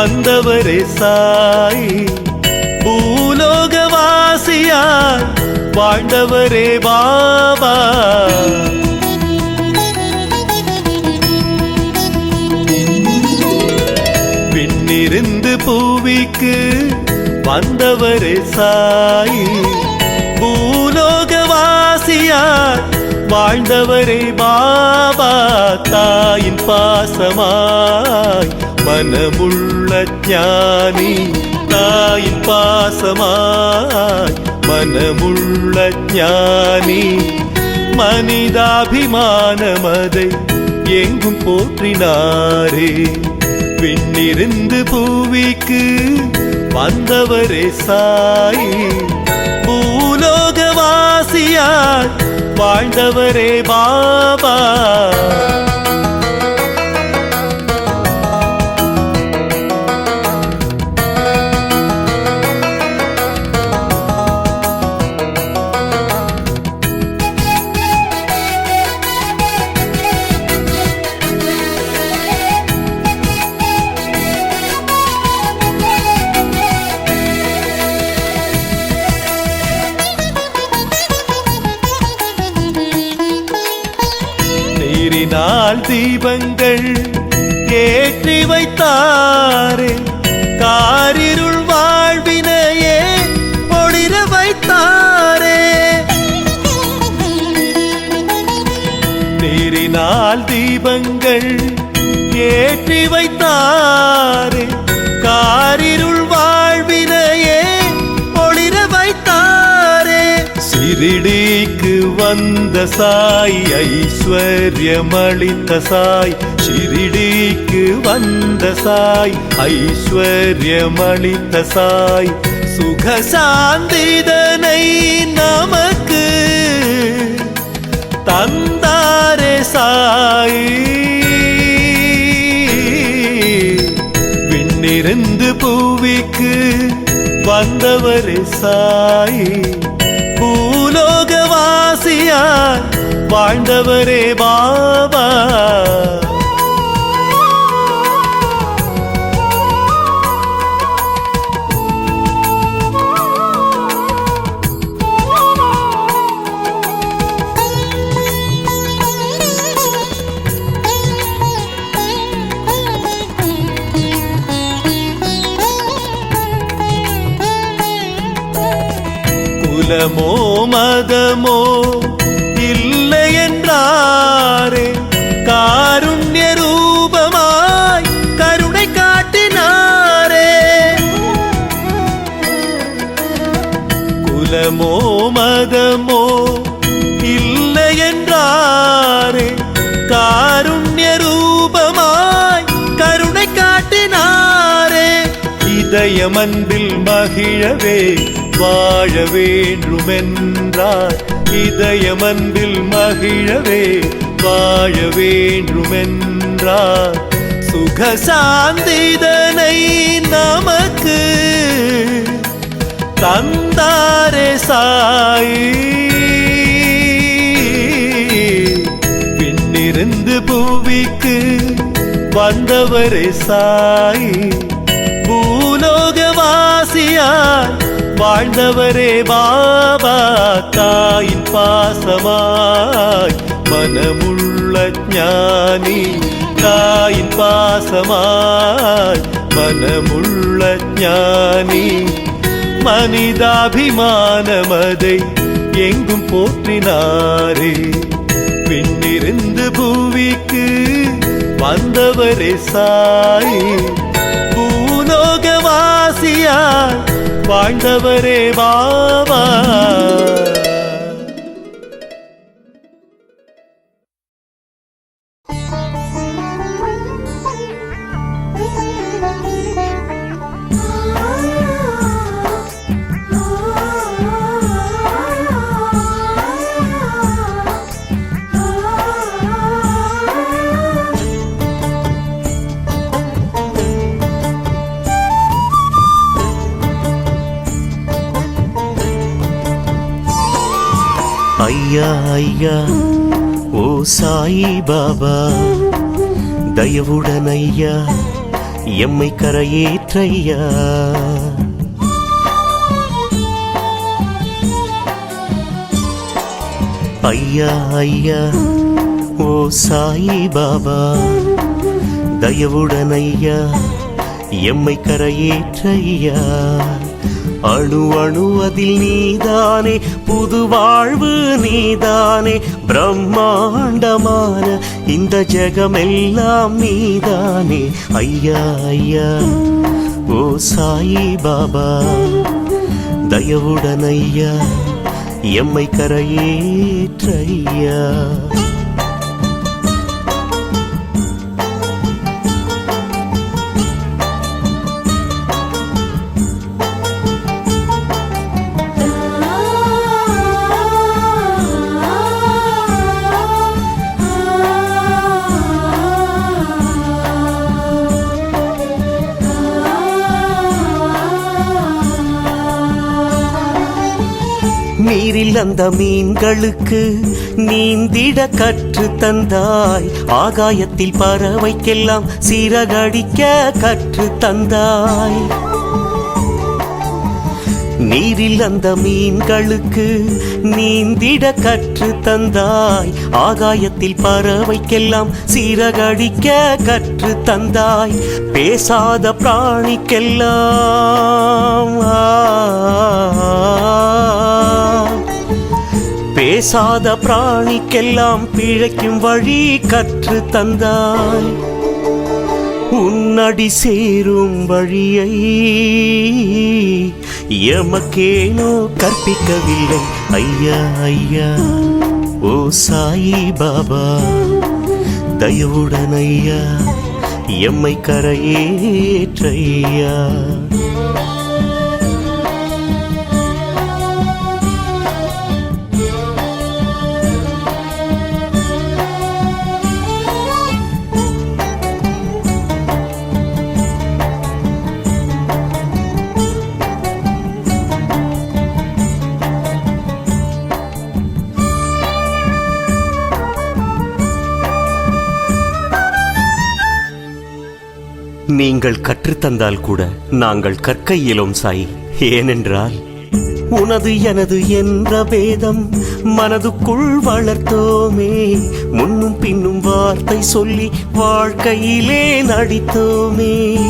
விண்ணிருந்து வந்தவரே சாய். பூலோகவாசியார் வாழ்ந்தவரே பாபா. விண்ணிருந்து பூவிக்கு வந்தவரே சாய். பூலோகவாசியார் வாழ்ந்தவரே பாபா. தாயின் பாசமாய் மனமுள்ள ஞானி தாயின் பாசமாய் மனமுள்ள ஞானி. மனிதாபிமானமதை எங்கும் போற்றினாரே. விண்ணிருந்து பூவிக்கு வந்தவரே சாயி. பூலோகவாசியார் வாழ்ந்தவரே பாபா. நாள் தீபங்கள் ஏற்றி வைத்தாரே. காரிருள் வாழ்வினையே பொழிர வைத்தாரே. நீரினால் தீபங்கள் ஏற்றி வைத்த வந்த சாய் ஐஸ்வர்யமளித்த சாய். சிறிடிக்கு வந்த சாய் ஐஸ்வர்யமளித்த சாய். சுகசாந்திதனை நமக்கு தந்தாரே சாய். விண்ணிருந்து பூவிக்கு வந்தவரே சாயி. வாழ்ந்தார் வாழ்ந்தவரே பாபா. குலமோ மதமோ இதயமன்பில் மகிழவே வாழ வேண்டுமென்றார் இதயமன்பில் மகிழவே வாழ வேண்டுமென்றார் சுகசாந்திதனை நமக்கு தந்தாரே சாயி. விண்ணிருந்து பூவிக்கு வந்தவரே சாயி. ஆசையாய் வாழ்ந்தவரே பாபா தாயின் பாசமாய். மனமுள்ள ஞானி தாயின் பாசமாய். மனமுள்ள ஞானி மனிதாபிமானமதை எங்கும் போற்றினாரே. விண்ணிருந்து பூவிக்கு வந்தவரே சாயே வாழ்ந்தவரே பாபா. ஐயா ஐயா. ஓ சாயி பாபா தயவுடன் ஐயா எம்மை கரையேற்றையா. ஐயா ஐயா. ஓ சாயி பாபா தயவுடன் ஐயா எம்மை கரையேற்றையா. அணு அணு அதில் நீதானே புது வாழ்வு நீதானே பிரம்மாண்டமான இந்த ஜெகமெல்லாம் நீதானே. ஐயா ஐயா ஓ சாயி பாபா தயவுடன் ஐயா எம்மை கரையேற்றையா. நீரில் அந்த மீன்களுக்கு நீந்திட கற்று தந்தாய். ஆகாயத்தில் பறவைக்கெல்லாம் சீரகடிக்க கற்று தந்தாய். நீரில் அந்த மீன்களுக்கு நீந்திட கற்று தந்தாய். ஆகாயத்தில் பறவைக்கெல்லாம் சீரகடிக்க கற்று தந்தாய். பேசாத பிராணிக்கெல்லாம் ஆ, பேசாத பிராணிக்கெல்லாம் பிழைக்கும் வழி கற்று தந்தாய். உன்னடி சேரும் வழியை எமக்கேனோ கற்பிக்கவில்லை. ஐயா ஐயா ஓ சாயி பாபா தயவுடன் ஐயா எம்மை கரையேற்றையா. நீங்கள் கற்றுத்தந்தால் கூட நாங்கள் கற்க இயலும் சாய். ஏனென்றால் உனது எனது என்ற பேதம் மனதுக்குள் வளர்த்தோமே. முன்னும் பின்னும் வார்த்தை சொல்லி வாழ்க்கையிலே நடித்தோமே.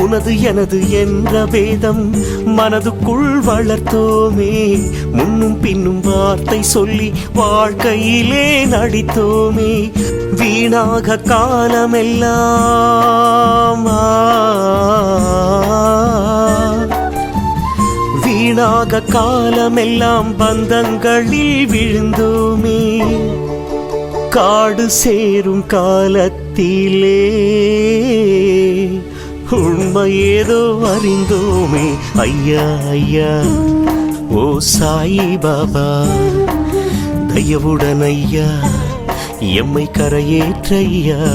உனது எனது என்ற வேதம் மனதுக்குள் வளர்த்தோமே. முன்னும் பின்னும் வார்த்தை சொல்லி வாழ்க்கையிலே நடித்தோமே. வீணாக காலமெல்லாம் வீணாக காலமெல்லாம் பந்தங்களில் விழுந்தோமே. காடு சேரும் காலத்திலே. உண்மை ஏதோ அறிந்தோமே. ஐயா ஐயா. ஓ சாயி பாபா. தயவுடன் ஐயா எம்மை கரையேற்றையா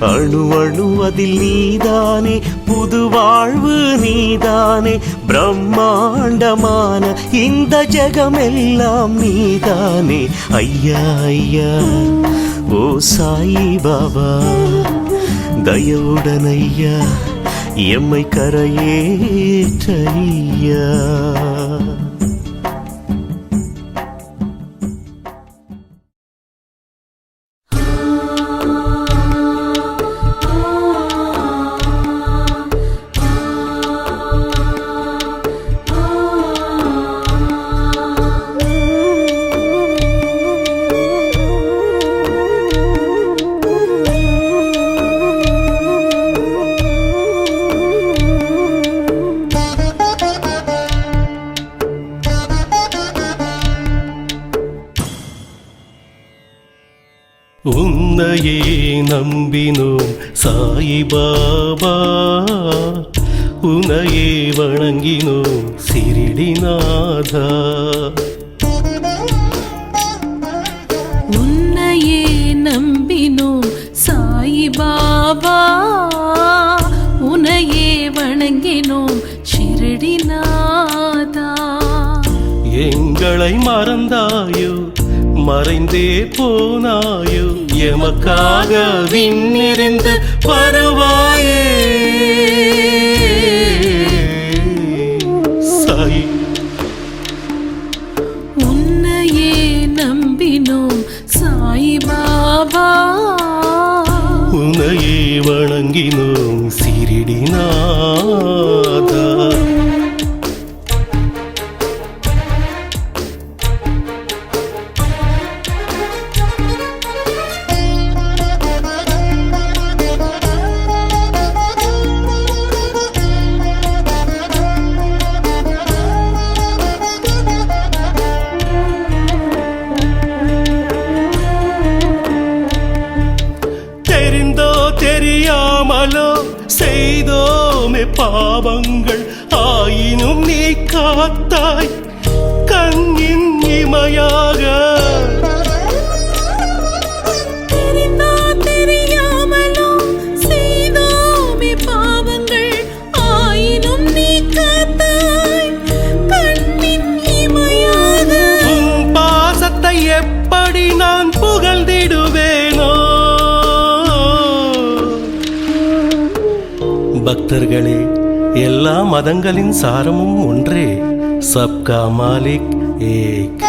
அணு அணு அதில் நீதானே புது வாழ்வு நீதானே. பிரம்மாண்டமான இந்த ஜெகமெல்லாம் நீதானே. ஐயா ஐயா. ஓ சாயி பாபா. தயவுடனையா? எம்மை கரையேற்றையா? நம்பினோம். சாயிபாபா உன்னையே வணங்கினோம். சிறிடிநாதா உன்னையே நம்பினோம். சாயி பாபா உன்னையே வணங்கினோம். ஷிரடிநாதா எங்களை மறந்தாயோ? மறைந்தே போனாயோ? எமக்காக விண்ணிருந்து வருவாயே சாயி உன்னையே நம்பினோம் சாயிபாபா. உனையே வணங்கினோம். இமையாக. உன் பாசத்தை எப்படி நான் புகழ்ந்திடுவேனோ? பக்தர்களே எல்லா மதங்களின் சாரமும் ஒன்றே. சப்கா மாலிக் ஏக்.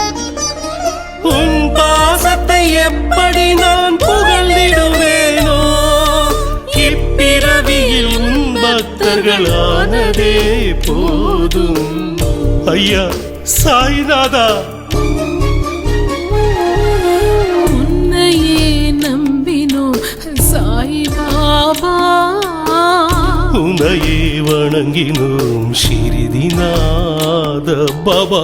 உன் பாசத்தை எப்படி நான் புகழ்ந்திடுவேனோ இப்பிறவியில் உன் பக்தர்களானதே போதும். ஐயா சாய்நாதா வணங்கினோம் சிறிதிநாத பாபா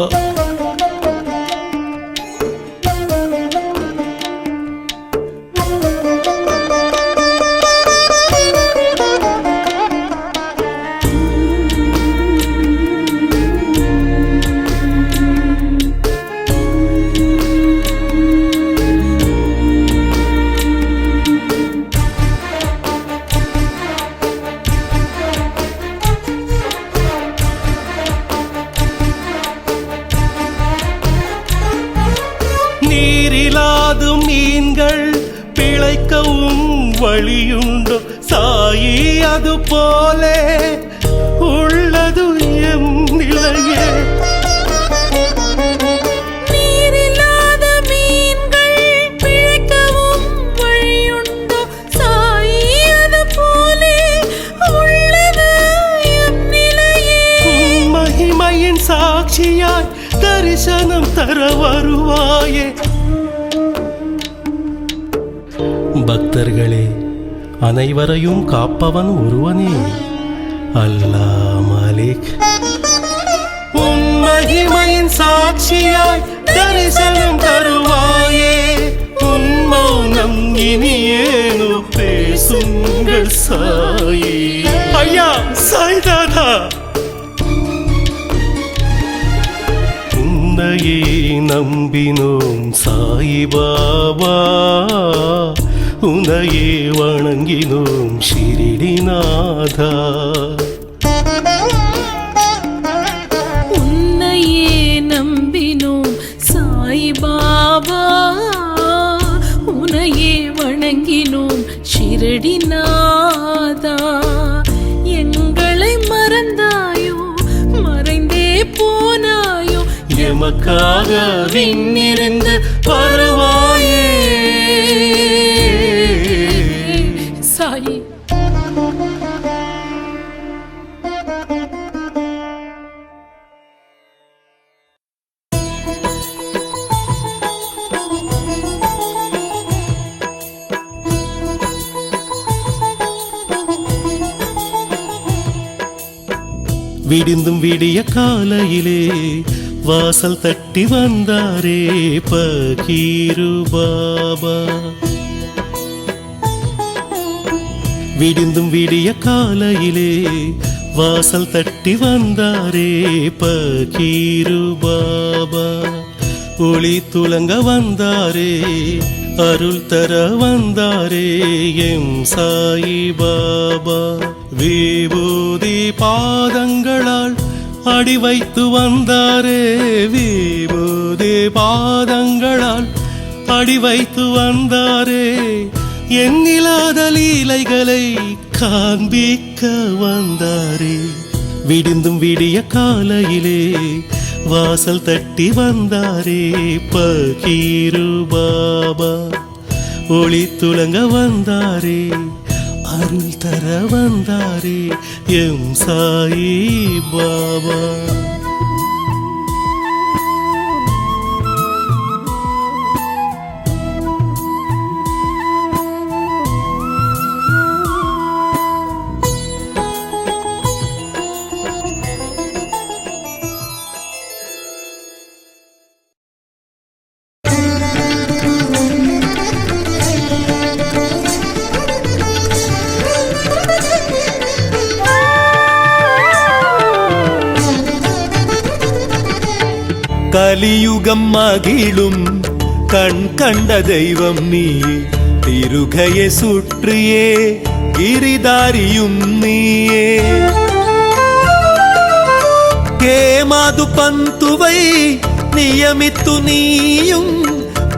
அனைவரையும் காப்பவன் ஒருவனே. அல்லா மாலிக் உன் மகிமையின் சாட்சியாய் தரிசனம் தருவாயே. உன் மௌனம் இனியேனு பேசுங்கள் சாயி. ஐயா சாய்தாதா உன்னையே நம்பினோம் சாயிபாபா உன்னையே வணங்கினோம் ஷிரிடிநாதா உன்னையே நம்பினோம் சாயிபாபா உன்னையே வணங்கினோம் ஷிரடிநாதா எங்களை மறந்தாயோ மறைந்தே போனாயோ எமக்காக விண்ணிருந்து வருவாயே விடிந்தும் விடிய காலையிலே வாசல் தட்டி வந்தாரே பகீரு பாபா. விடிந்தும் விடிய காலையிலே வாசல் தட்டி வந்தாரே பகீரு பாபா. ஒளி துளங்க வந்தாரே அருள் தர வந்தாரே எம் சாயி பாபா. விபூதி பாதங்களால் அடி வைத்து வந்தாரே. விபூதி பாதங்களால் அடி வைத்து வந்தாரே. எண்ணிலாத லீலைகளை காண்பிக்க வந்தாரே. விடிந்தும் விடிய காலையிலே வாசல் தட்டி வந்தாரே பகீரு பாபா. ஒளி துளங்க வந்தாரே அருள் தர வந்தாரே எம் சாயி பாபா. மகிழும் கண் கண்ட தெய்வம் நீ. திருகையை சுற்றியே கிரிதாரியும் நீயே. கேமாது பந்துவை நியமித்து நீயும்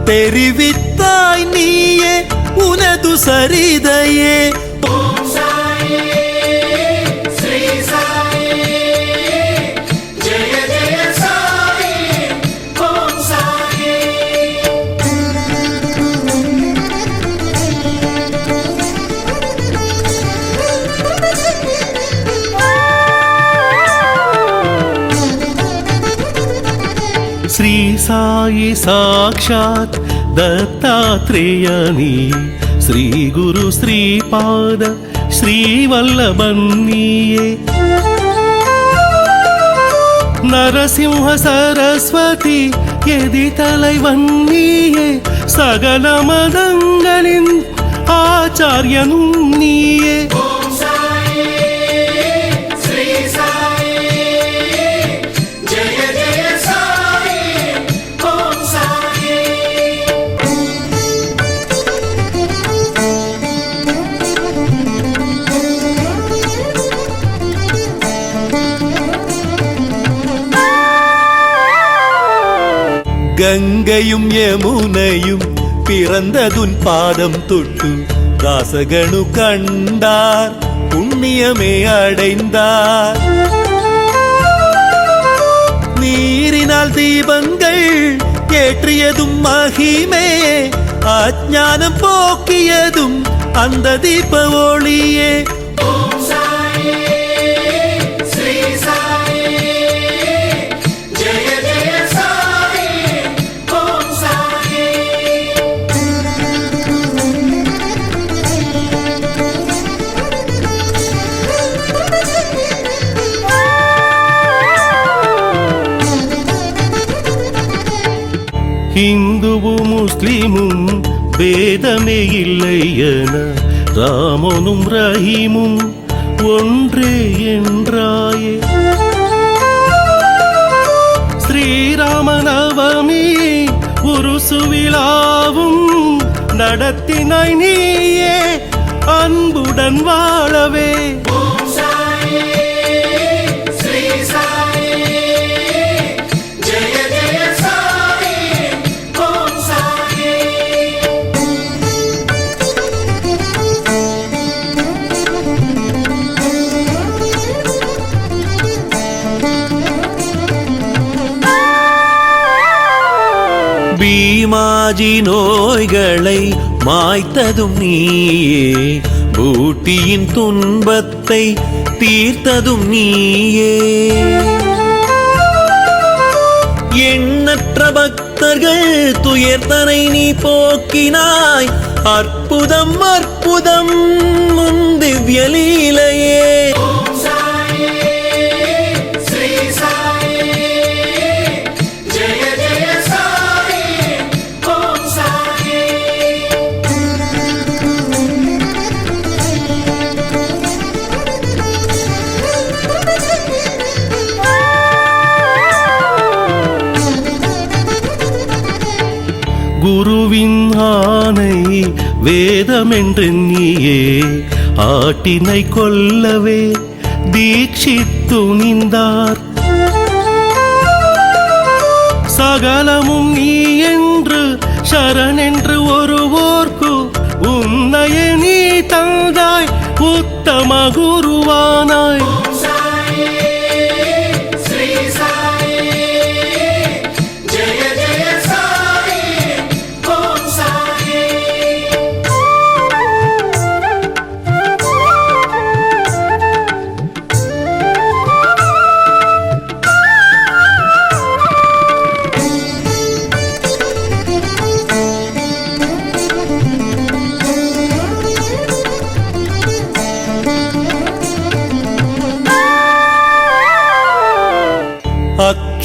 தெரிவித்தாய் நீயே. உனது சரிதையே సాయి సాక్షాత్ దత్తాత్రేయని శ్రీ గురు శ్రీపాద శ్రీవల్లభన్నీయే நரசிம்ஹ சரஸ்வதி எதி தலைவன்னியே சகல மதங்களின் ஆச்சாரியனும் நீயே கங்கையும் யமுனையும் பிறந்ததுன் பாதம் தொட்டு தாசகனு கண்டார் புண்ணியமே அடைந்தார். நீரினால் தீபங்கள் ஏற்றியதும் மகிமே அஜானம் போக்கியதும் அந்த தீப ஒளியே. இந்துவும் முஸ்லிமும் பேதமே இல்லை என ராமனும் ரஹீமும் ஒன்றே என்றாயே. ஸ்ரீராமநவமி ஒரு சுவிழாவும் நடத்தினாய் நீயே. அன்புடன் வாழவே. பீமாஜி நோய்களை மாய்த்ததும் நீயே. பூட்டியின் துன்பத்தை தீர்த்ததும் நீயே. எண்ணற்ற பக்தர்கள் துயர்த்தனை நீ போக்கினாய். அற்புதம் அற்புதம் உன் திவ்ய குருவின் ஆணை வேதமென்றெண்ணியே ஆட்டினை கொல்லவே தீட்சித்து நின்றார். சகலமும் நீ என்று சரணென்று ஒருவோர்க்கு உன்னைய நீ தந்தாய் உத்தம குருவானாய்.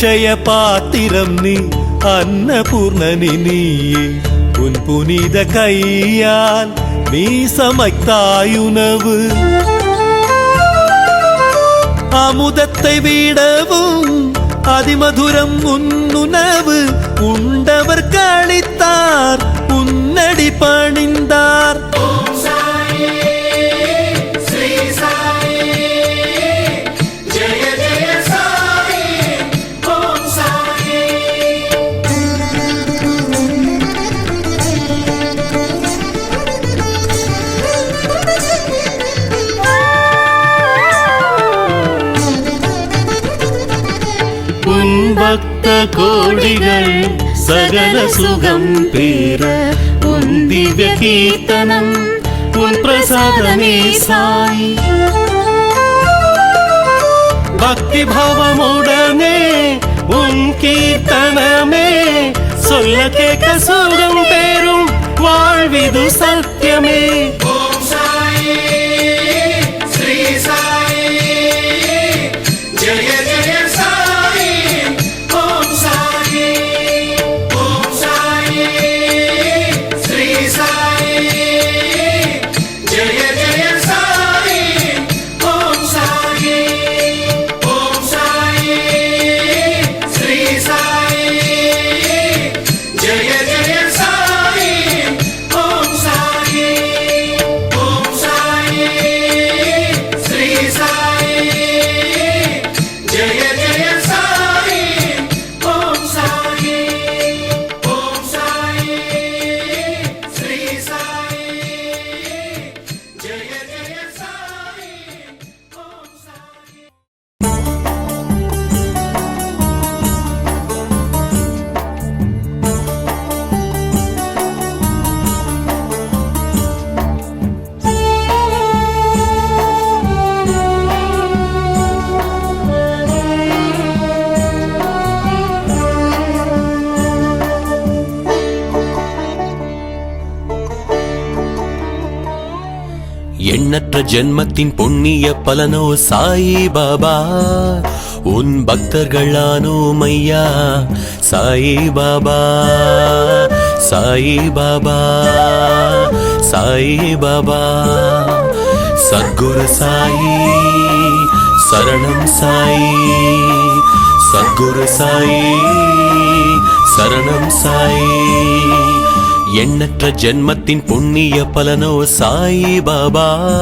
அக்ஷய பாத்திரம் நீ அன்னபூர்ணனி நீயே. உன் புனித கையால் நீ சமைத்தாயுணவு. அமுதத்தை விடவும் அதிமதுரம் உன்னுணவு. உண்டவர் கழித்தார் உன்னடி பணிந்தார். உன் பக்த கோடிகள் சகல சுகம் பேர உன் திவ்ய கீர்த்தனம் உன் பிரசாதமே சாய். பக்தி பாவமுடனே உன் கீர்த்தனமே சொல்ல கேட்க சுகம் பெறும் வாழ்விது சத்தியமே. ஜென்மத்தின் பொன்னிய பலனோ சாயி பாபா உன் பக்தர்களானோ மையா சாயி பாபா சாயி பாபா சாயி பாபா சத்குரு சாயி சரணம் சாயி சத்குரு சாயி சரணம் சாயி. எண்ணற்ற ஜென்மத்தின் புண்ணிய பலனோ சாயி பாபா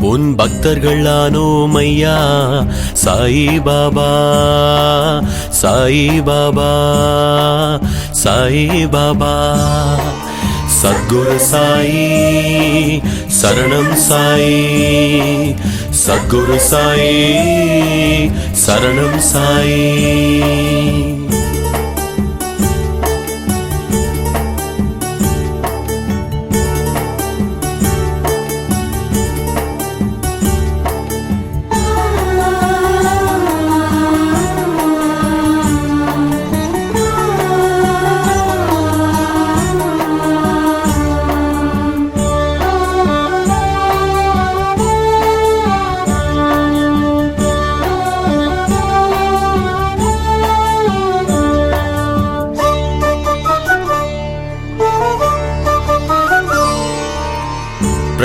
உன் பக்தர்களானோ மையா சாயி பாபா சாயி பாபா சாயி பாபா சத்குரு சாயி. சரணம் சாயி. சத்குரு சாயி. சரணம் சாயி.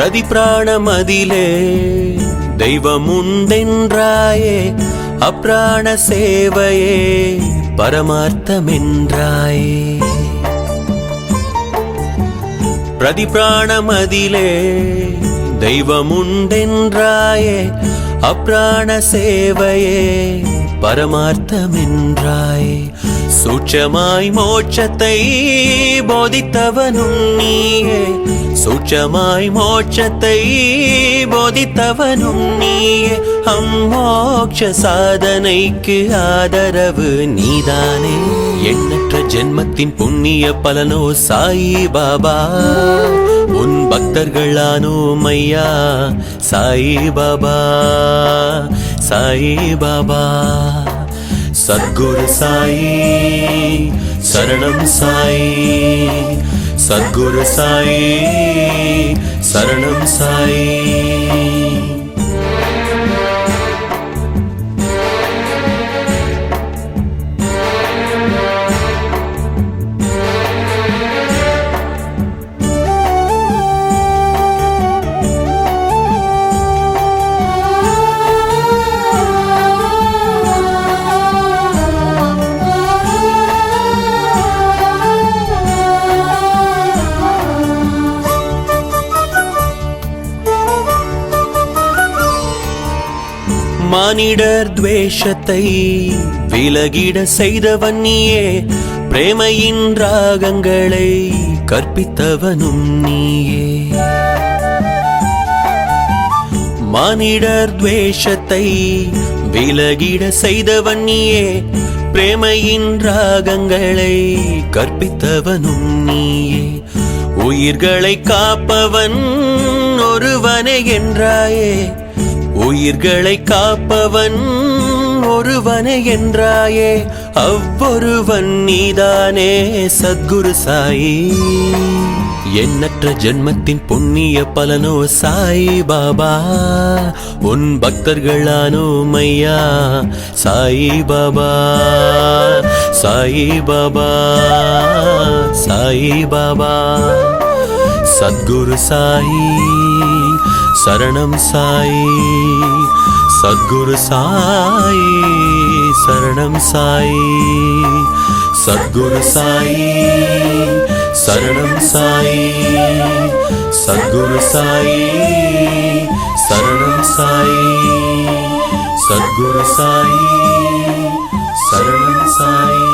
பிரதி பிராணமதிலே தெய்வமுண்டென்றாயே அப்ராண சேவையே பரமார்த்தமென்றாயே. பிரதி பிராணமதிலே தெய்வமுண்டென்றாயே அப்ராண சேவையே பரமார்த்தமென்றாய். சூட்சமாய் மோட்சத்தை போதித்தவனும் நீயே. சூட்சமாய் மோட்சத்தை போதித்தவனும் நீயே. அம்மோட்ச சாதனைக்கு ஆதரவு நீதானே. எண்ணற்ற ஜென்மத்தின் புண்ணிய பலனோ சாயி பாபா. உன் பக்தர்களானோ மையா சாயி பாபா. சாயி பாபா சத்குரு சாயி சரணம் சாயி. சத்குரு சாயி சரணம் சாயி. மானிடர் துவேஷத்தை விலகிட செய்தவன் நீயே. பிரேமையின் ராகங்களை கற்பித்தவனும் நீயே. மானிடர் துவேஷத்தை விலகிட செய்தவன் நீயே. பிரேமையின் ராகங்களை கற்பித்தவனும் நீயே. உயிர்களை காப்பவன் ஒருவனே என்றாயே. உயிர்களை காப்பவன் ஒருவனே என்றாயே அவ்வொருவன் நீதானே சத்குரு சாயி. எண்ணற்ற ஜென்மத்தின் புண்ணிய பலனோ சாய் பாபா. உன் பக்தர்களானோ மையா சாய் பாபா. சாய் பாபா சாய் பாபா. சத்குரு சாயி. சரணம் சாயி. சத்குரு சாயி சரணம் சாயி. சத்குரு சாயி சரணம் சாயி. சத்குரு சாயி சரணம் சாயி. சத்குரு சாயி சரணம் சாயி.